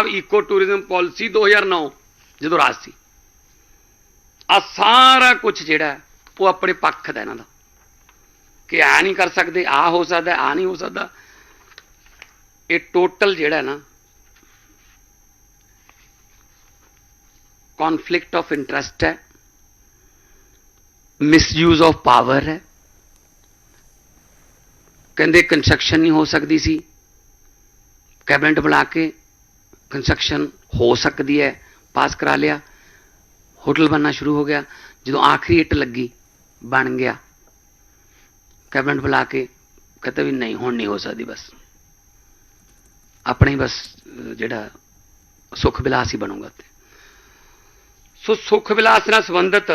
ਅਬ ਇਕੋ tourism policy 2009 ਜਦੋਂ ਰਾਜ ਸੀ ਆ ਸਾਰਾ ਕੁਝ ਜਿਹੜਾ ਉਹ ਆਪਣੇ ਪੱਖ ਦਾ ਇਹਨਾਂ ਦਾ ਕਿ ਆ ਨਹੀਂ ਕਰ ਸਕਦੇ ਆ ਹੋ ਸਕਦਾ ਆ ਨਹੀਂ ਹੋ ਸਕਦਾ ਇਹ ਟੋਟਲ ਜਿਹੜਾ ਨਾ ਕਨਫਲਿਕਟ ਆਫ ਇੰਟਰਸਟ ਹੈ ਮਿਸਯੂਜ਼ ਆਫ ਪਾਵਰ ਹੈ ਕਹਿੰਦੇ ਕੰਸਟਰਕਸ਼ਨ ਨਹੀਂ ਹੋ ਸਕਦੀ ਸੀ। ਕੈਬਨਿਟ ਬਣਾ ਕੇ ਕੰਸਟਰਕਸ਼ਨ ਹੋ ਸਕਦੀ ਹੈ ਪਾਸ ਕਰਾ ਲਿਆ ਹੋਟਲ ਬਣਨਾ ਸ਼ੁਰੂ ਹੋ ਗਿਆ, ਜਦੋਂ ਆਖਰੀ ਇੱਟ ਲੱਗੀ, ਬਣ ਗਿਆ। ਕੈਬਨਿਟ ਬੁਲਾ ਕੇ ਕਹਿੰਦਾ ਵੀ ਨਹੀਂ, ਹੁਣ ਨਹੀਂ ਹੋ ਸਕਦੀ ਬਸ। ਆਪਣੇ ਬਸ ਜਿਹੜਾ ਸੁਖ ਵਿਲਾਸ ਹੀ ਬਣੂਗਾ ਤੇ ਸੋ ਸੁਖ ਵਿਲਾਸ ਨਾਲ ਸੰਬੰਧਿਤ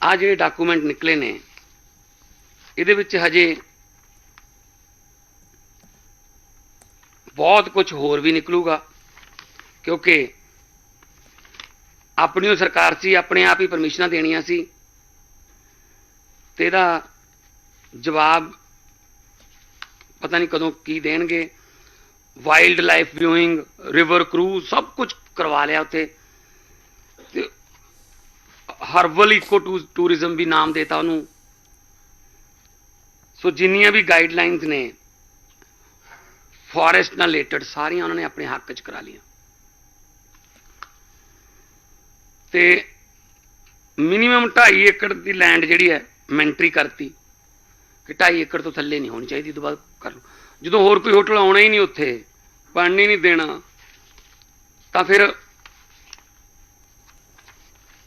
ਆ ਜਿਹੜੇ ਡਾਕੂਮੈਂਟ ਨਿਕਲੇ ਨੇ, ਇਹਦੇ ਵਿੱਚ ਹਜੇ ਬਹੁਤ ਕੁਝ ਹੋਰ ਵੀ ਨਿਕਲੂਗਾ, ਕਿਉਂਕਿ ਆਪਣੀ ਉਹ ਸਰਕਾਰ ਸੀ, ਆਪਣੇ ਆਪ ਹੀ ਪਰਮਿਸ਼ਨਾਂ ਦੇਣੀਆਂ ਸੀ। ਤੇ ਇਹਦਾ ਜਵਾਬ ਪਤਾ ਨਹੀਂ ਕਦੋਂ ਕੀ ਦੇਣਗੇ। Wildlife viewing river cruise ਸਭ ਕੁਝ ਕਰਵਾ ਲਿਆ ਉੱਥੇ। ਤੇ ਹਰਬਲ ਇਕੋ ਟੂਰਿਜ਼ਮ ਵੀ ਨਾਮ ਦੇਤਾ ਉਹਨੂੰ। ਸੋ ਜਿੰਨੀਆਂ ਵੀ ਗਾਈਡਲਾਈਨਸ ਨੇ ਫੋਰੈਸਟ ਨਾਲ ਰਿਲੇਟਡ ਸਾਰੀਆਂ ਉਹਨਾਂ ਨੇ ਆਪਣੇ ਹੱਕ 'ਚ ਕਰਾ ਲਈਆਂ। ਤੇ ਮਿਨੀਮਮ 2.5 ਏਕੜ ਦੀ ਲੈਂਡ ਜਿਹੜੀ ਹੈ ਮੈਂਟਰੀ ਕਰਤੀ ਕਿ 2.5 ਏਕੜ ਤੋਂ ਥੱਲੇ ਨਹੀਂ ਹੋਣੀ ਚਾਹੀਦੀ ਤੋਂ ਬਾਅਦ ਕਰ ਲਓ। ਜਦੋਂ ਹੋਰ ਕੋਈ ਹੋਟਲ ਆਉਣਾ ਹੀ ਨਹੀਂ ਉੱਥੇ ਪਾਣੀ ਨਹੀਂ ਦੇਣਾ, ਤਾਂ ਫਿਰ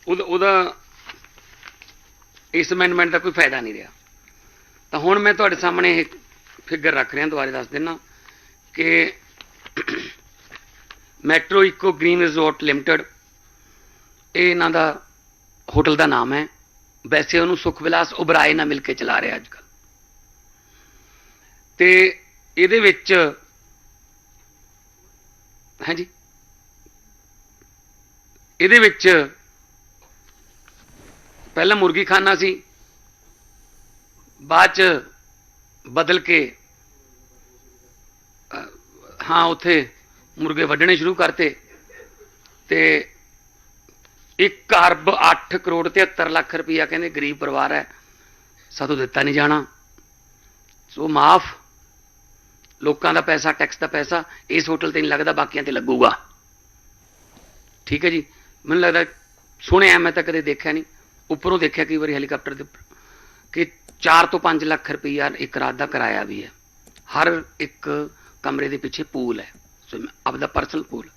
ਉਹਦਾ ਉਹਦਾ ਇਸ ਅਮੈਂਡਮੈਂਟ ਦਾ ਕੋਈ ਫਾਇਦਾ ਨਹੀਂ ਰਿਹਾ। ਤਾਂ ਹੁਣ ਮੈਂ ਤੁਹਾਡੇ ਸਾਹਮਣੇ ਇਹ ਫਿਗਰ ਰੱਖ ਰਿਹਾ, ਦੁਬਾਰੇ ਦੱਸ ਦਿੰਨਾ। ਕਿ ਮੈਟਰੋ ਇਕੋ ਗ੍ਰੀਨ ਰਿਜ਼ੋਰਟ ਲਿਮਟਿਡ, ਇਹ ਇਹਨਾਂ ਦਾ ਹੋਟਲ ਦਾ ਨਾਮ ਹੈ। ਵੈਸੇ ਉਹਨੂੰ ਸੁਖ ਵਿਲਾਸ ਉਬਰਾਏ ਨਾਲ ਮਿਲ ਕੇ ਚਲਾ ਰਿਹਾ ਅੱਜ ਕੱਲ ਤੇ ਇਹਦੇ ਵਿੱਚ, ਹਾਂਜੀ? ਇਹਦੇ ਵਿੱਚ ਪਹਿਲਾਂ ਮੁਰਗੀ ਖਾਨਾ ਸੀ, ਬਾਅਦ ਚ ਬਦਲ ਕੇ ਹਾਂ, ਉੱਥੇ ਮੁਰਗੇ ਵੱਢਣੇ ਸ਼ੁਰੂ ਕਰਤੇ ਤੇ 1 ਅਰਬ 8 ਕਰੋੜ 73 ਲੱਖ ਰੁਪਈਆ ਕਹਿੰਦੇ ਗਰੀਬ ਪਰਿਵਾਰ ਹੈ ਸਾਤੋਂ ਦਿੱਤਾ ਨਹੀਂ ਜਾਣਾ। ਸੋ ਮਾਫ, ਲੋਕਾਂ ਦਾ ਪੈਸਾ ਟੈਕਸ ਦਾ ਪੈਸਾ, ਇਸ ਹੋਟਲ ਤੇ ਨਹੀਂ ਲੱਗਦਾ, ਬਾਕੀਆਂ ਤੇ ਲੱਗੂਗਾ। ਠੀਕ ਹੈ ਜੀ? ਮੈਨੂੰ ਲੱਗਦਾ, ਸੁਣਿਆ ਮੈਂ ਤਾਂ ਕਦੇ ਦੇਖਿਆ ਨਹੀਂ। ਉੱਪਰੋਂ ਦੇਖਿਆ ਕਈ ਵਾਰੀ ਹੈਲੀਕਾਪਟਰ ਦੇ ਉੱਪਰ ਕਿ 4 ਤੋਂ 5 ਲੱਖ ਰੁਪਈਆ ਇੱਕ ਰਾਤ ਦਾ ਕਿਰਾਇਆ ਵੀ ਹੈ। ਹਰ ਇੱਕ ਕਮਰੇ ਦੇ ਪਿੱਛੇ ਪੂਲ ਹੈ। ਸੋ ਆਪਦਾ ਪਰਸਨਲ ਪੂਲ।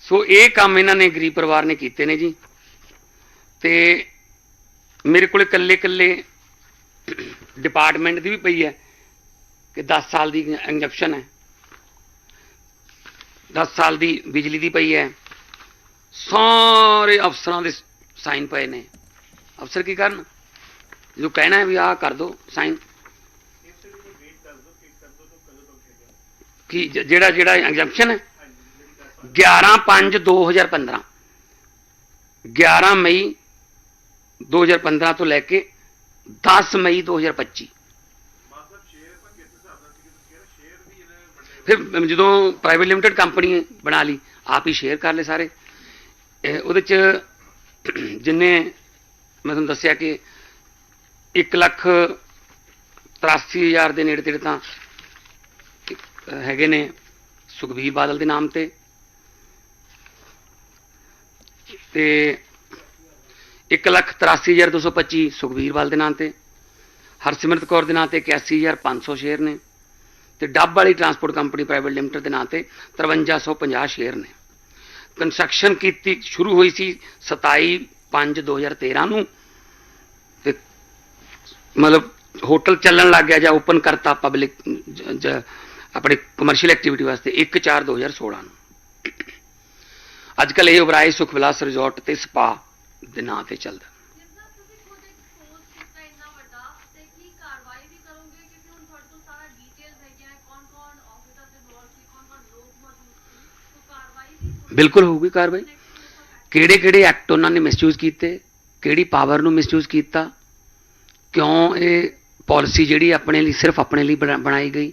ਸੋ ਇਹ ਕੰਮ ਇਹਨਾਂ ਨੇ ਗਰੀਬ ਪਰਿਵਾਰ ਨੇ ਕੀਤੇ ਨੇ ਜੀ। ਤੇ ਮੇਰੇ ਕੋਲ ਇਕੱਲੇ ਇਕੱਲੇ ਡਿਪਾਰਟਮੈਂਟ ਦੀ ਵੀ ਪਈ ਹੈ ਕਿ 10 ਸਾਲ ਦੀ ਇੰਜੈਕਸ਼ਨ ਹੈ। 10 ਸਾਲ ਦੀ ਬਿਜਲੀ ਦੀ ਪਈ ਹੈ। ਸਾਰੇ ਅਫਸਰਾਂ ਦੇ ਸਾਈਨ ਪਏ ਨੇ। ਅਫਸਰ ਕੀ ਕਰਨ? ਜੋ ਕਹਿਣਾ ਹੈ ਵੀ ਆਹ ਕਰ ਦੋ ਸਾਈਨ ਕੀ ਜਿਹੜਾ ਜਿਹੜਾ ਐਗਜ਼ੈਂਪਸ਼ਨ ਹੈ? 11 5 2015 11 ਮਈ 2015 ਤੋਂ ਲੈ ਕੇ 10 ਮਈ 2025 ਫਿਰ ਜਦੋਂ ਪ੍ਰਾਈਵੇਟ ਲਿਮਟਿਡ ਕੰਪਨੀ ਬਣਾ ਲਈ, ਆਪ ਹੀ ਸ਼ੇਅਰ ਕਰ ਲਏ ਸਾਰੇ। ਉਹਦੇ ਚ ਜਿੰਨੇ, ਮੈਂ ਤੁਹਾਨੂੰ ਦੱਸਿਆ ਕਿ 1 ਲੱਖ 83 ਹਜ਼ਾਰ ਦੇ ਨੇੜੇ ਤੇੜੇ ਤਾਂ ਹੈਗੇ ਨੇ ਸੁਖਬੀਰ ਬਾਦਲ ਦੇ ਨਾਮ ਤੇ। ਤੇ 1 ਲੱਖ 83 ਹਜ਼ਾਰ 225 ਸੁਖਬੀਰ ਬਾਦਲ ਦੇ ਨਾਮ ਤੇ, ਹਰਸਿਮਰਤ ਕੌਰ ਦੇ ਨਾਮ ਤੇ 81500 ਸ਼ੇਅਰ ਨੇ, ਤੇ ਡੱਬ ਵਾਲੀ ਟਰਾਂਸਪੋਰਟ ਕੰਪਨੀ ਪ੍ਰਾਈਵੇਟ ਲਿਮਟਿਡ ਦੇ ਨਾਂ ਤੇ 5350 ਸ਼ੇਅਰ ਨੇ। ਕੰਸਟਰਕਸ਼ਨ ਕੀਤੀ, ਸ਼ੁਰੂ ਹੋਈ ਸੀ 27 5 2013 ਨੂੰ, ਤੇ ਮਤਲਬ ਹੋਟਲ ਚੱਲਣ ਲੱਗ ਗਿਆ ਜਾਂ ਓਪਨ ਕਰਤਾ ਪਬਲਿਕ ਆਪਣੇ ਕਮਰਸ਼ੀਅਲ ਐਕਟੀਵਿਟੀ ਵਾਸਤੇ 1 4 2016 ਨੂੰ। ਅੱਜ ਕੱਲ ਇਹ ਉਬਰਾਏ ਸੁਖ ਵਿਲਾਸ ਰਿਜ਼ੋਰਟ ਤੇ ਸਪਾ ਦੇ ਨਾਂ ਤੇ ਚੱਲਦਾ। ਬਿਲਕੁਲ ਹੋਊਗੀ ਕਾਰਵਾਈ। ਕਿਹੜੇ ਕਿਹੜੇ ਐਕਟ ਉਹਨਾਂ ਨੇ ਮਿਸਯੂਜ਼ ਕੀਤੇ? ਕਿਹੜੀ ਪਾਵਰ ਨੂੰ ਮਿਸਯੂਜ਼ ਕੀਤਾ? ਕਿਉਂ ਇਹ ਪਾਲਿਸੀ ਜਿਹੜੀ ਆਪਣੇ ਲਈ ਸਿਰਫ ਆਪਣੇ ਲਈ ਬਣਾ- ਬਣਾਈ ਗਈ?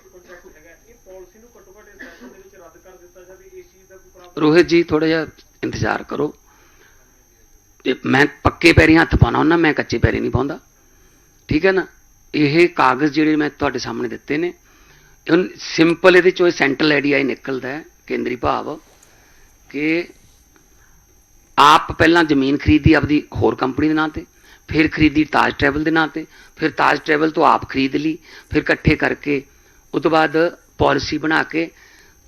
ਕੰਟਰੈਕਟ ਹੈਗਾ ਇਹ ਪਾਲਿਸੀ ਨੂੰ ਘੱਟੋ ਘੱਟ ਸੈਸ਼ਨ ਦੇ ਵਿੱਚ ਰੱਦ ਕਰ ਦਿੱਤਾ ਜਾਵੇ, ਇਸ ਚੀਜ਼ ਦਾ ਕੋਈ ਪ੍ਰਾਪਤ ਰੋਹਿਤ ਜੀ ਥੋੜਾ ਜਿਹਾ ਇੰਤਜ਼ਾਰ ਕਰੋ। ਤੇ ਮੈਂ ਪੱਕੇ ਪੈਰੀ ਹੱਥ ਪਾਣਾ ਹੁੰਦਾ, ਮੈਂ ਕੱਚੇ ਪੈਰੀ ਨਹੀਂ ਪਾਉਂਦਾ। ਠੀਕ ਹੈ ਨਾ? ਇਹ ਕਾਗਜ਼ ਜਿਹੜੇ ਮੈਂ ਤੁਹਾਡੇ ਸਾਹਮਣੇ ਦਿੱਤੇ ਨੇ, ਹੁਣ ਸਿੰਪਲ ਇਹਦੇ ਚੋਂ ਸੈਂਟਰਲ ਆਈਡੀਆ ਨਿਕਲਦਾ ਹੈ, ਕੇਂਦਰੀ ਭਾਵ, ਕਿ ਆਪ ਪਹਿਲਾਂ ਜ਼ਮੀਨ ਖਰੀਦੀ ਆਪਦੀ ਹੋਰ ਕੰਪਨੀ ਦੇ ਨਾਂ ਤੇ, ਫਿਰ ਖਰੀਦੀ ਤਾਜ ਟਰੈਵਲ ਦੇ ਨਾਂ ਤੇ, ਫਿਰ ਤਾਜ ਟਰੈਵਲ ਤੋਂ ਆਪ ਖਰੀਦ ਲਈ, ਫਿਰ ਇਕੱਠੇ ਕਰਕੇ ਉਸ ਤੋਂ ਬਾਅਦ ਪਾਲਿਸੀ ਬਣਾ ਕੇ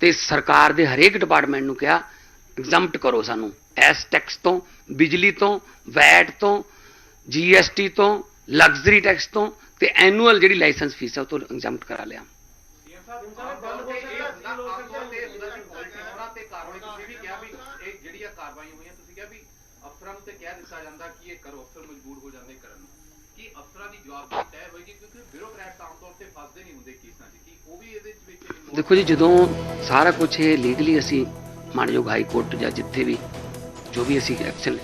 ਤੇ ਸਰਕਾਰ ਦੇ ਹਰੇਕ ਡਿਪਾਰਟਮੈਂਟ ਨੂੰ ਕਿਹਾ ਐਗਜ਼ੈਂਪਟ ਕਰੋ ਸਾਨੂੰ। ਐਸ ਟੈਕਸ ਤੋਂ, ਬਿਜਲੀ ਤੋਂ, ਵੈਟ ਤੋਂ ਜੀਐਸਟੀ ਤੋਂ ਲਗਜ਼ਰੀ ਟੈਕਸ ਤੋਂ ਤੇ ਐਨੂਅਲ ਜਿਹੜੀ ਲਾਇਸੈਂਸ ਫੀਸ ਹੈ ਉਹ ਤੋਂ ਐਗਜ਼ੈਂਪਟ ਕਰਾ ਲਿਆ। ਤੇ ਅਫਸਰਾਂ ਨੂੰ ਤੇ ਕਹਿ ਦਿੱਤਾ ਜਾਂਦਾ ਕਿ ਇਹ ਕਰੋ ਅਫਸਰ ਮਜਬੂਰ ਹੋ ਜਾਂਦੇ ਕਰਨ ਨੂੰ। ਕੀ ਅਫਸਰਾਂ ਦੀ ਜਵਾਬਦਾਰੀ ਤੈਅ ਹੋਏਗੀ ਕਿਉਂਕਿ ਬਿਊਰੋਕਰੈਟਸ ਆਮ ਤੌਰ ਤੇ ਫਸਦੇ ਨਹੀਂ ਹੁੰਦੇ ਕੇਸਾਂ 'ਚ, ਕੀ ਉਹ ਵੀ ਇਹਦੇ ਵਿੱਚ ਦੇਖੋ ਜੀ, ਜਦੋਂ ਸਾਰਾ ਕੁਝ ਇਹ ਲੀਗਲੀ ਅਸੀਂ ਮਾਨਯੋਗ ਹਾਈ ਕੋਰਟ ਜਾਂ ਜਿੱਥੇ ਵੀ ਜੋ ਵੀ ਅਸੀਂ ਐਕਸ਼ਨ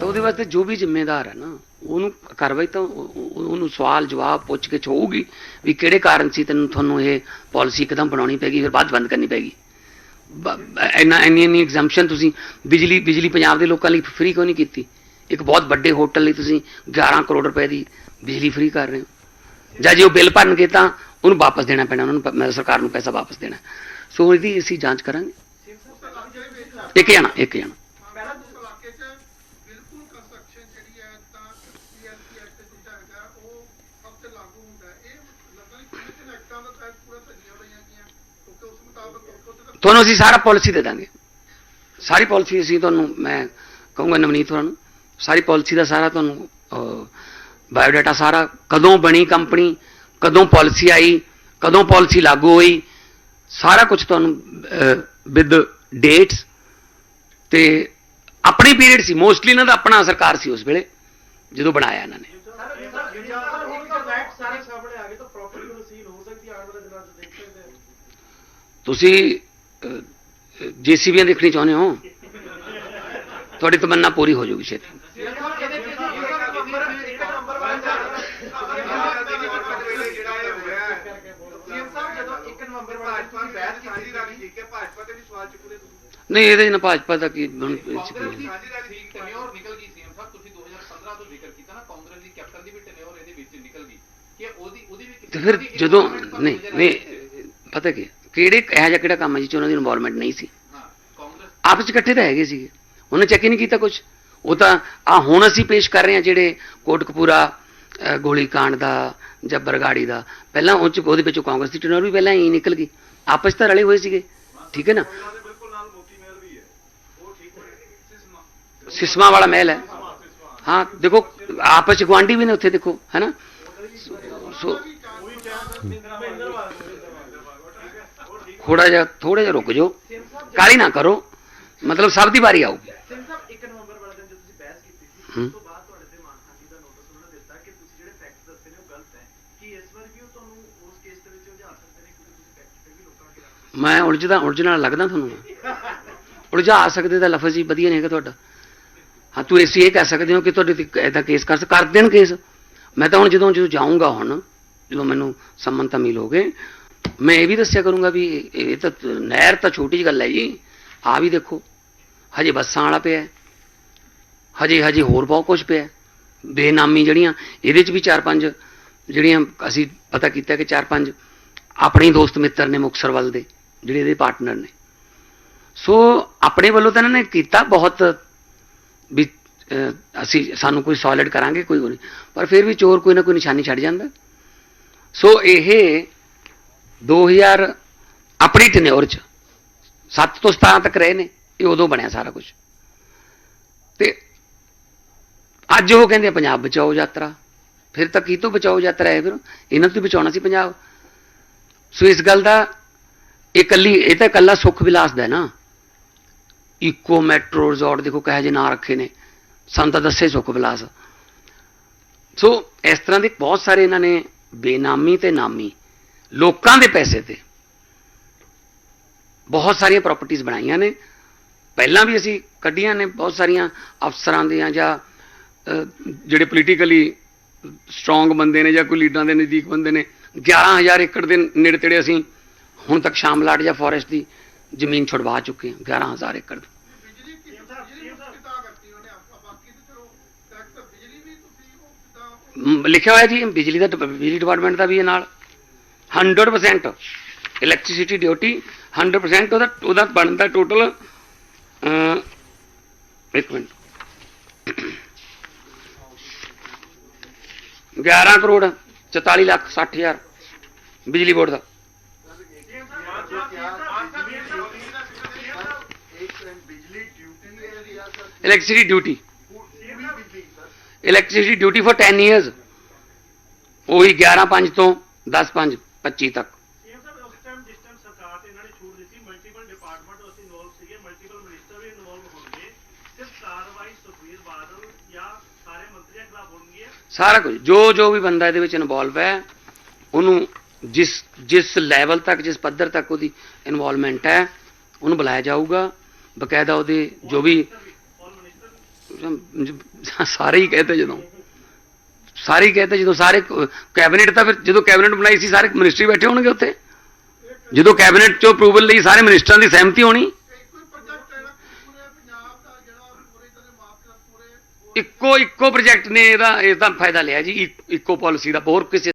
ਤਾਂ ਉਹਦੇ ਵਾਸਤੇ ਜੋ ਵੀ ਜ਼ਿੰਮੇਦਾਰ ਹੈ ਨਾ, ਉਹਨੂੰ ਕਾਰਵਾਈ ਤਾਂ ਉਹਨੂੰ ਸਵਾਲ ਜਵਾਬ ਪੁੱਛ ਕੇ ਹੋਊਗੀ ਵੀ ਕਿਹੜੇ ਕਾਰਨ ਸੀ ਤੈਨੂੰ ਤੁਹਾਨੂੰ ਇਹ ਪਾਲਿਸੀ ਇੱਕਦਮ ਬਣਾਉਣੀ ਪੈਗੀ, ਫਿਰ ਬਾਅਦ ਬੰਦ ਕਰਨੀ ਪੈਗੀ। ਇੰਨਾ, ਇੰਨੀ ਇੰਨੀ ਐਗਜ਼ੈਂਪਸ਼ਨ ਤੁਸੀਂ ਬਿਜਲੀ ਬਿਜਲੀ ਪੰਜਾਬ ਦੇ ਲੋਕਾਂ ਲਈ ਫ੍ਰੀ ਕਿਉਂ ਨਹੀਂ ਕੀਤੀ? ਇੱਕ ਬਹੁਤ ਵੱਡੇ ਹੋਟਲ ਲਈ ਤੁਸੀਂ 11 ਕਰੋੜ ਰੁਪਏ ਦੀ ਬਿਜਲੀ ਫ੍ਰੀ ਕਰ ਰਹੇ ਹੋ। ਜਾਂ ਜੇ ਉਹ ਬਿੱਲ ਭਰਨਗੇ ਤਾਂ ਉਹਨੂੰ ਵਾਪਸ ਦੇਣਾ ਪੈਣਾ, ਉਹਨਾਂ ਨੂੰ ਪ- ਸਰਕਾਰ ਨੂੰ ਪੈਸਾ ਵਾਪਸ ਦੇਣਾ। ਸੋ ਇਹਦੀ ਅਸੀਂ ਜਾਂਚ ਕਰਾਂਗੇ। ਇੱਕ ਜਣਾ ਇੱਕ ਜਣਾ। ਤੁਹਾਨੂੰ ਅਸੀਂ ਸਾਰਾ ਪਾਲਿਸੀ ਦੇ ਦਾਂਗੇ। ਸਾਰੀ ਪਾਲਿਸੀ ਅਸੀਂ ਤੁਹਾਨੂੰ, ਮੈਂ ਕਹੂੰਗਾ ਨਵਨੀਤ ਹੋਰਾਂ ਨੂੰ ਸਾਰੀ ਪਾਲਿਸੀ ਦਾ ਸਾਰਾ ਤੁਹਾਨੂੰ ਬਾਇਓਡਾਟਾ ਸਾਰਾ ਕਦੋਂ ਬਣੀ ਕੰਪਨੀ, ਕਦੋਂ ਪਾਲਿਸੀ ਆਈ, ਕਦੋਂ ਪਾਲਿਸੀ ਲਾਗੂ ਹੋਈ, ਸਾਰਾ ਕੁਝ ਤੁਹਾਨੂੰ ਵਿਦ ਡੇਟਸ ਤੇ ਆਪਣੀ ਪੀਰੀਅਡ ਸੀ ਮੋਸਟਲੀ ਇਹਨਾਂ ਦਾ ਆਪਣਾ ਸਰਕਾਰ ਸੀ ਉਸ ਵੇਲੇ, ਜਦੋਂ ਬਣਾਇਆ ਇਹਨਾਂ ਨੇ। ਸਾਰੇ ਸਾਹਮਣੇ ਆ ਗਏ ਤੁਸੀਂ ਜੀਸੀਬੀਆਂ ਦੇਖਣੀ ਚਾਹੁੰਦੇ ਹੋ? ਤੁਹਾਡੀ ਤਮੰਨਾ ਪੂਰੀ ਹੋ ਜਾਊਗੀ ਛੇਤੀ। ਸੀਐਮ ਸਾਹਿਬ ਜਦੋਂ 1 ਨਵੰਬਰ ਭਾਜਪਾ ਦੀ ਬਹਿਸ ਕੀਤੀ ਰੱਖੀ ਠੀਕ ਹੈ ਭਾਜਪਾ ਤੇ ਵੀ ਸਵਾਲ ਚੁੱਕਦੇ ਤੁਸੀਂ। ਨਹੀਂ ਇਹਦੇ ਨਾਲ ਭਾਜਪਾ ਦਾ ਕੀ ਹੁਣ ਇਹ 'ਚ ਕਾਂਗਰਸ ਕੀ ਦੀ ਹੈ। ਟੈਨਿਓਰ ਨਿਕਲ ਗਈ ਸੀਐਮ ਸਾਹਿਬ ਤੁਸੀਂ 2015 ਤੋਂ ਜ਼ਿਕਰ ਕੀਤਾ ਨਾ ਕਾਂਗਰਸ ਦੀ ਕੈਪਟਨ ਦੀ ਵੀ ਟੈਨਿਓਰ ਇਹਦੇ ਵਿੱਚ ਨਿਕਲ ਗਈ। ਕਿ ਉਹਦੀ ਉਹਦੀ ਵੀ ਫਿਰ ਜਦੋਂ ਨਹੀਂ ਨਹੀਂ ਪਤਾ ਕੀ ਕਿਹੜੇ ਇਹੋ ਜਿਹਾ ਕਿਹੜਾ ਕੰਮ ਹੈ ਜਿਹ 'ਚ ਉਹਨਾਂ ਦੀ ਇਨਵੋਲਵਮੈਂਟ ਨਹੀਂ ਸੀ? ਹਾਂ ਕਾਂਗਰਸ ਆਪਸ 'ਚ ਇਕੱਠੇ ਤਾਂ ਹੈਗੇ ਸੀਗੇ। ਉਹਨੇ ਚੈੱਕ ਹੀ ਨਹੀਂ ਕੀਤਾ ਕੁਝ ਉਹ ਤਾਂ ਆ ਹੁਣ ਅਸੀਂ ਪੇਸ਼ ਕਰ ਰਹੇ ਹਾਂ ਜਿਹੜੇ ਕੋਟਕਪੂਰਾ ਅ, ਗੋਲੀकांड ਦਾ ਜਾਂ ਬਰਗਾੜੀ ਦਾ। ਪਹਿਲਾਂ ਉਹ 'ਚ ਉਹਦੇ ਵਿੱਚੋਂ ਕਾਂਗਰਸ ਦੀ ਟਨਰ ਵੀ ਪਹਿਲਾਂ ਹੀ ਨਿਕਲ ਗਈ। ਆਪਸ 'ਚ ਤਾਂ ਰਲੇ ਹੋਏ ਸੀਗੇ। ਠੀਕ ਹੈ ਨਾ? ਬਿਲਕੁਲ ਸਿਸਮਾ ਵਾਲਾ ਮਹਿਲ ਹੈ। ਹਾਂ ਦੇਖੋ ਆਪਸ 'ਚ ਗੁਆਂਢੀ ਵੀ ਨੇ ਉੱਥੇ ਦੇਖੋ ਹੈ ਨਾ? ਸੋ ਥੋੜਾ ਜਿਹਾ ਥੋੜਾ ਜਿਹਾ ਰੁਕ ਜਾਓ। ਕਾਲੀ ਨਾ ਕਰੋ। ਮਤਲਬ ਸਭ ਦੀ ਵਾਰੀ ਆਊਗੀ ਸਿੰਘ ਸਾਹਿਬ 1 ਨਵੰਬਰ ਵਾਲੇ ਦਿਨ ਜਦੋਂ ਤੁਸੀਂ ਬਹਿਸ ਕੀਤੀ ਸੀ ਹੂੰ। ਉਸ ਤੋਂ ਬਾਅਦ ਤੁਹਾਡੇ ਤੇ ਮਾਨਹਾਨੀ ਦਾ ਨੋਟਿਸ ਉਹਨਾਂ ਨੇ ਦਿੱਤਾ ਕਿ ਤੁਸੀਂ ਜਿਹੜੇ ਫੈਕਟਸ ਦੱਸੇ ਨੇ ਉਹ ਗਲਤ ਹੈ। ਕਿ ਇਸ ਵਾਰ ਵੀ ਉਹ ਤੁਹਾਨੂੰ ਉਸ ਕੇਸ ਦੇ ਵਿੱਚ ਉਲਝਾ ਸਕਦੇ ਨੇ? ਕਿਉਂਕਿ ਤੁਸੀਂ ਫੈਕਟ ਫਿਰ ਵੀ ਲੋਕਾਂ ਮੈਂ ਉਲਝਦਾ ਉਲਝਣ ਲੱਗਦਾ ਤੁਹਾਨੂੰ ਉਲਝਾ ਸਕਦੇ ਤਾਂ ਲਫ਼ਜ਼ ਹੀ ਵਧੀਆ ਨਹੀਂ ਹੈਗਾ ਤੁਹਾਡਾ। ਹਾਂ ਤੂੰ ਇਸੇ ਇਹ ਕਹਿ ਸਕਦੇ ਹੋ ਕਿ ਤੁਹਾਡੇ ਤੇ ਐਦਾ ਕੇਸ ਕਰ ਕਰ ਦੇਣ ਕੇਸ ਮੈਂ ਤਾਂ ਹੁਣ ਜਦੋਂ ਜਦੋਂ ਜਾਊਂਗਾ ਹੁਣ ਜਦੋਂ ਮੈਨੂੰ ਸੰਮਨ ਤਾਂ ਮਿਲੋਗੇ ਮੈਂ ਇਹ ਵੀ ਦੱਸਿਆ ਕਰੂੰਗਾ ਵੀ ਇਹ ਤਾਂ ਨਹਿਰ ਤਾਂ ਛੋਟੀ ਜਿਹੀ ਗੱਲ ਹੈ ਜੀ। ਆ ਵੀ ਦੇਖੋ ਹਜੇ ਬੱਸਾਂ ਵਾਲਾ ਪਿਆ। ਹਜੇ ਹਜੇ ਹੋਰ ਬਹੁਤ ਕੁਝ ਪਿਆ ਬੇਨਾਮੀ ਜਿਹੜੀਆਂ, ਇਹਦੇ ਚ ਵੀ ਚਾਰ ਪੰਜ ਜਿਹੜੀਆਂ ਅਸੀਂ ਪਤਾ ਕੀਤਾ ਕਿ ਚਾਰ ਪੰਜ ਆਪਣੇ ਦੋਸਤ ਮਿੱਤਰ ਨੇ ਮੁਕਸਰ ਵੱਲ ਦੇ, ਜਿਹੜੇ ਇਹਦੇ ਪਾਰਟਨਰ ਨੇ। ਸੋ ਆਪਣੇ ਵੱਲੋਂ ਤਾਂ ਇਹਨਾਂ ਨੇ ਕੀਤਾ ਬਹੁਤ ਵੀ ਅਸੀਂ, ਸਾਨੂੰ ਕੋਈ ਸੋਲਿਡ ਕਰਾਂਗੇ, ਕੋਈ ਉਹ ਨਹੀਂ। ਪਰ ਫਿਰ ਵੀ ਚੋਰ ਕੋਈ ਨਾ ਕੋਈ ਨਿਸ਼ਾਨੀ ਛੱਡ ਜਾਂਦਾ ਸੋ ਇਹ 2000 ਆਪਣੀ ਟਨਿਓਰ ਚ 7 ਤੋਂ 17 ਤੱਕ ਰਹੇ ਨੇ, ਇਹ ਉਦੋਂ ਬਣਿਆ ਸਾਰਾ ਕੁਝ ਤੇ ਅੱਜ ਉਹ ਕਹਿੰਦੇ ਪੰਜਾਬ ਬਚਾਓ ਯਾਤਰਾ। ਫਿਰ ਤਾਂ ਕੀ ਤੋਂ ਬਚਾਓ ਯਾਤਰਾ ਹੈ ਫਿਰ? ਇਹਨਾਂ ਤੋਂ ਬਚਾਉਣਾ ਸੀ ਪੰਜਾਬ। ਸੋ ਇਸ ਗੱਲ ਦਾ ਇਹ ਕੱਲੀ ਇਹ ਤਾਂ ਇਕੱਲਾ ਸੁਖ ਵਿਲਾਸ ਦਾ ਨਾ। ਇਕੋ ਮੈਟਰੋ ਰਿਜ਼ੋਰਟ ਦੇਖੋ ਕਹੇ ਜੇ ਨਾਂ ਰੱਖੇ ਨੇ। ਸਾਨੂੰ ਤਾਂ ਦੱਸੇ ਸੁਖ ਵਿਲਾਸ। ਸੋ ਇਸ ਤਰ੍ਹਾਂ ਦੇ ਬਹੁਤ ਸਾਰੇ ਇਹਨਾਂ ਨੇ ਬੇਨਾਮੀ ਤੇ ਨਾਮੀ ਲੋਕਾਂ ਦੇ ਪੈਸੇ ਤੇ ਬਹੁਤ ਸਾਰੀਆਂ ਪ੍ਰਾਪਰਟੀਆਂ ਬਣਾਈਆਂ ਨੇ। ਪਹਿਲਾਂ ਵੀ ਅਸੀਂ ਕੱਢੀਆਂ ਨੇ ਬਹੁਤ ਸਾਰੀਆਂ ਅਫਸਰਾਂ ਦੀਆਂ ਜਾਂ ਜਿਹੜੇ ਪੋਲੀਟੀਕਲੀ ਸਟਰੋਂਗ ਬੰਦੇ ਨੇ ਜਾਂ ਕੋਈ ਲੀਡਰਾਂ ਦੇ ਨਜ਼ਦੀਕ ਬੰਦੇ ਨੇ 11000 ਏਕੜ ਦੇ ਨੇੜੇ ਤੇੜੇ ਅਸੀਂ ਹੁਣ ਤੱਕ ਸ਼ਾਮਲਾਟ ਜਾਂ ਫੋਰੈਸਟ ਦੀ ਜ਼ਮੀਨ ਛੁਡਵਾ ਚੁੱਕੇ ਹਾਂ 11000 ਏਕੜ ਲਿਖਿਆ ਹੋਇਆ ਜੀ, ਬਿਜਲੀ ਦਾ ਡਿਪ- ਬਿਜਲੀ ਡਿਪਾਰਟਮੈਂਟ ਦਾ ਵੀ ਇਹ ਨਾਲ। 100% ਇਲੈਕਟ੍ਰਿਸਿਟੀ ਡਿਊਟੀ 100% ਉਹਦਾ ਉਹਦਾ ਬਣਦਾ ਟੋਟਲ ਇੱਕ ਮਿੰਟ। 11 करोड़ चौताली लाख साठ हज़ार बिजली बोर्ड का electricity duty electricity duty for ten years ओही ग्यारह पाँच तो दस पाँच पच्ची तक। ਸਾਰਾ ਕੁਝ, ਜੋ ਜੋ ਵੀ ਬੰਦਾ ਇਹਦੇ ਵਿੱਚ ਇਨਵੋਲਵ ਹੈ, ਉਹਨੂੰ ਜਿਸ ਜਿਸ ਲੈਵਲ ਤੱਕ, ਜਿਸ ਪੱਧਰ ਤੱਕ ਉਹਦੀ ਇਨਵੋਲਵਮੈਂਟ ਹੈ, ਉਹਨੂੰ ਬੁਲਾਇਆ ਜਾਊਗਾ। ਬਕਾਇਦਾ ਉਹਦੇ ਜੋ ਵੀ ਸਾਰੇ ਹੀ ਕਹਤੇ ਜਦੋਂ, ਸਾਰੇ ਹੀ ਕਹਤੇ ਜਦੋਂ ਸਾਰੇ ਕੈਬਨਿਟ ਤਾਂ ਫਿਰ ਜਦੋਂ ਕੈਬਨਿਟ ਬਣਾਈ ਸੀ, ਸਾਰੇ ਮਿਨਿਸਟਰੀ ਬੈਠੇ ਹੋਣਗੇ ਉੱਥੇ। ਜਦੋਂ ਕੈਬਨਿਟ ਚੋਂ ਅਪਰੂਵਲ ਲਈ ਸਾਰੇ ਮਿਨਿਸਟਰਾਂ ਦੀ ਸਹਿਮਤੀ ਹੋਣੀ ਇਹ ਕੋਈ ਪ੍ਰੋਜੈਕਟ ਹੈ ਪੂਰੇ ਪੰਜਾਬ ਦਾ ਜਿਹੜਾ ਪੂਰੇ ਤਰ੍ਹਾਂ ਮਾਫ ਪੂਰੇ ਇੱਕੋ ਇੱਕੋ ਪ੍ਰੋਜੈਕਟ ਨੇ ਇਹਦਾ ਇਸ ਦਾ ਫਾਇਦਾ ਲਿਆ ਜੀ, ਇੱਕੋ ਪਾਲਿਸੀ ਦਾ, ਹੋਰ ਕਿਸੇ